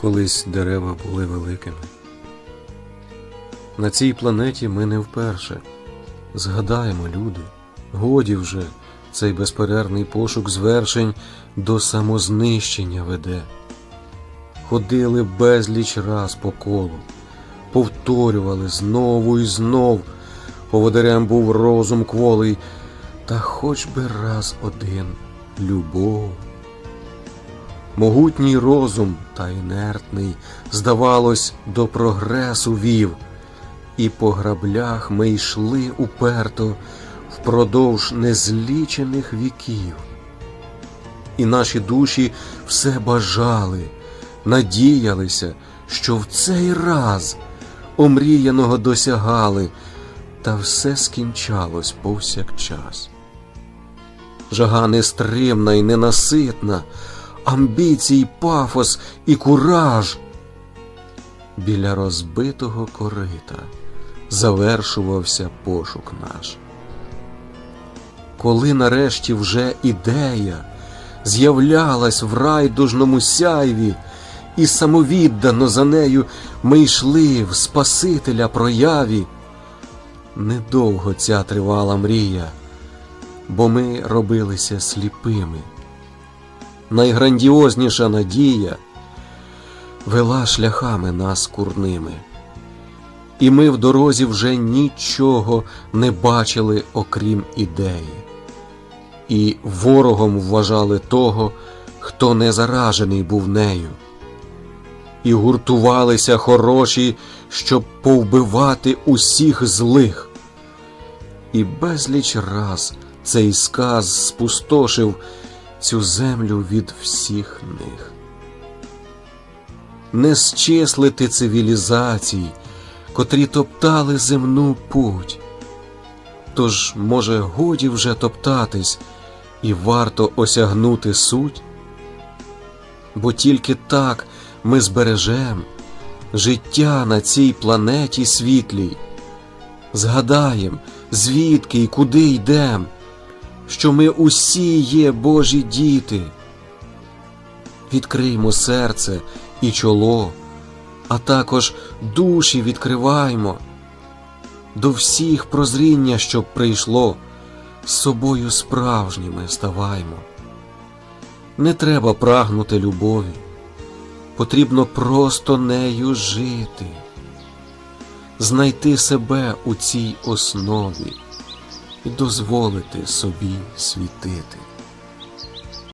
Колись дерева були великими. На цій планеті ми не вперше. Згадаємо, люди, годі вже цей безперервний пошук звершень до самознищення веде. Ходили безліч раз по колу, повторювали знову і знов. Поводирем був розум кволий, та хоч би раз один любов. Могутній розум та інертний, здавалось, до прогресу вів, і по граблях ми йшли уперто впродовж незлічених віків. І наші душі все бажали, надіялися, що в цей раз омріяного досягали, та все скінчалось повсякчас. Жага нестримна і ненаситна, амбіцій, пафос і кураж. Біля розбитого корита завершувався пошук наш. Коли нарешті вже ідея з'являлась в райдужному сяйві, і самовіддано за нею ми йшли в Спасителя прояві, недовго ця тривала мрія, бо ми робилися сліпими найграндіозніша надія вела шляхами нас курними, і ми в дорозі вже нічого не бачили, окрім ідеї, і ворогом вважали того, хто не заражений був нею. І гуртувалися хороші, щоб повбивати усіх злих. І безліч раз цей сказ спустошив цю землю від всіх них. Не зчислити цивілізацій, котрі топтали земну путь. Тож, може, годі вже топтатись, і варто осягнути суть? Бо тільки так ми збережем життя на цій планеті світлій, згадаєм, звідки і куди йдем що ми усі є Божі діти. Відкриймо серце і чоло, а також душі відкриваймо. До всіх прозріння, щоб прийшло, з собою справжніми ставаймо. Не треба прагнути любові, потрібно просто нею жити, знайти себе у цій основі і дозволити собі світити.